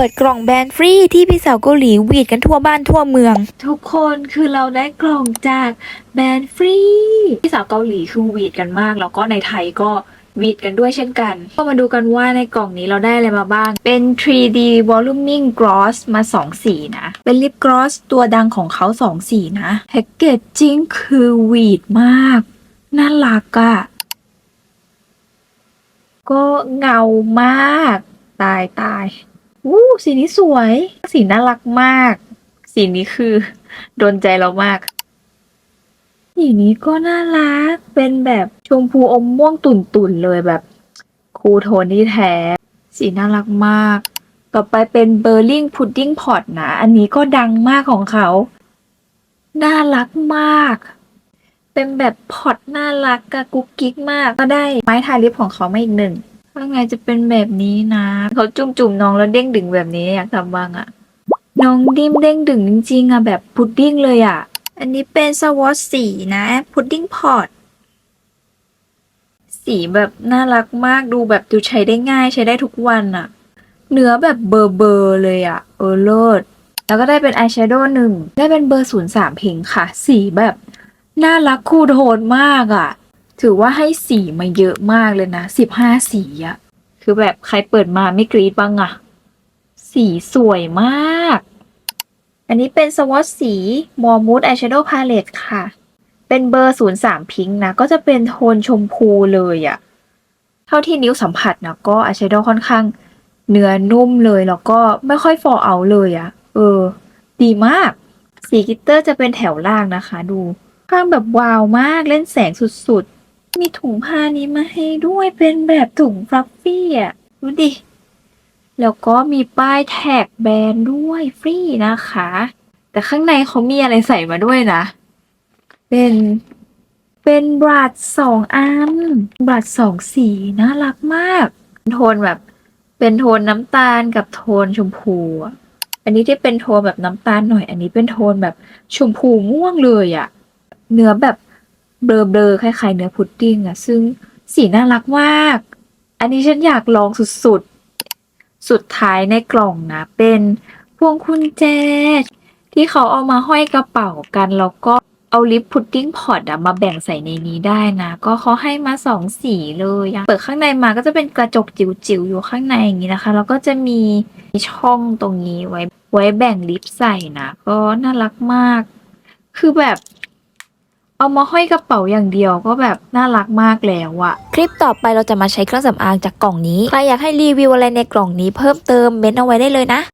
ปิดกล่องแบรนด์ฟรีที่พี่สาวเกาหลีวีดกันทั่วบ้านทั่วเมือง ทุกคนคือเราได้กล่องจากแบรนด์ฟรีพี่สาวเกาหลีคือวีดกันมาก แล้วก็ในไทยก็วีดกันด้วยเช่นกัน ก็มาดูกันว่าในกล่องนี้เราได้อะไรมาบ้าง เป็น 3D Voluming Gloss มา 2 สีนะ เป็นลิปกลอสตัวดังของเขา 2 สีนะ แพคเกจจิ้งคือวีดมาก น่ารักอะก็เงามาก ตายตาย อู้สีนี้สวย สีน่ารักมาก สีนี้คือโดนใจเรามาก สีนี้ก็น่ารัก เป็นแบบชมพูอมม่วงตุ่นๆเลยแบบ คูโทนที่แท้ สีน่ารักมาก ต่อไปเป็นเบอร์ลิงพุดดิ้งพอตนะ อันนี้ก็ดังมากของเขา น่ารักมาก เป็นแบบพอตน่ารักกับกุ๊กกิ๊กมาก ก็ได้ไม้ทาลิปของเขามาอีกหนึ่ง ข้างในจะเป็นแบบนี้นะเขาจุ่มจุ่มๆน้องแล้วเด้งดึงแบบนี้อยากทำบ้างอะน้องดิ้มเด้งดึงจริงๆอะแบบพุดดิ้งเลยอะอันนี้เป็นสวอตสีนะพุดดิ้งพอตสีแบบน่ารักมากดูแบบดูใช้ได้ง่ายใช้ได้ทุกวันอะเนื้อแบบเบอร์เบอร์เลยอะเออเลิศแล้วก็ได้เป็นอายแชโดว์หนึ่งได้เป็นเบอร์ศูนย์สามเพิงค่ะ สีแบบน่ารักคูลโทนมากอะ ถือว่าให้สีมาเยอะมากเลยนะสิบห้าสีอะคือแบบใครเปิดมาไม่กรี๊ดบ้างอะสีสวยมาก อันนี้เป็นสวอตสีมอมูดอายแชโดว์พาเลตค่ะ เป็นเบอร์ศูนย์สามพิงค์นะ ก็จะเป็นโทนชมพูเลยอะเท่าที่นิ้วสัมผัสนะก็อายแชโดว์ค่อนข้างเนื้อนุ่มเลยแล้วก็ไม่ค่อยฟอเอาเลยอะเออ ดีมาก สีกิตเตอร์จะเป็นแถวล่างนะคะ ดูข้างแบบวาวมากเล่นแสงสุดๆ มีถุงผ้านี้มาให้ด้วยเป็นแบบถุงฟลัฟฟี่อะ ดูดิ แล้วก็มีป้ายแท็กแบรนด์ด้วยฟรีนะคะ แต่ข้างในเขามีอะไรใส่มาด้วยนะ เป็นเป็นบรัดสองอัน บรัดสองสีน่ารักมาก โทนแบบ เป็นโทนน้ำตาลกับโทนชมพูอะอันนี้ที่เป็นโทนแบบน้ำตาลหน่อย อันนี้เป็นโทนแบบชมพูม่วงเลยอะเนื้อแบบ เบลอๆคล้ายๆเนื้อพุดดิ้งอะซึ่งสีน่ารักมาก อันนี้ฉันอยากลองสุดๆ สุดท้ายในกล่องนะเป็นพวงกุญแจ ที่เขาเอามาห้อยกระเป๋ากัน แล้วก็เอาลิปพุดดิ้งพอตอะมาแบ่งใส่ในนี้ได้นะ ก็เขาให้มาสองสีเลยเปิดข้างในมาก็จะเป็นกระจกจิ๋วๆอยู่ข้างในอย่างนี้นะคะ แล้วก็จะมีช่องตรงนี้ไว้ไว้แบ่งลิปใส่นะ ก็น่ารักมาก คือแบบ เอามาห้อยกระเป๋าอย่างเดียวก็แบบน่ารักมากแล้วอะคลิปต่อไปเราจะมาใช้เครื่องสำอางจากกล่องนี้ ใครอยากให้รีวิวอะไรในกล่องนี้เพิ่มเติมเม้นเอาไว้ได้เลยนะ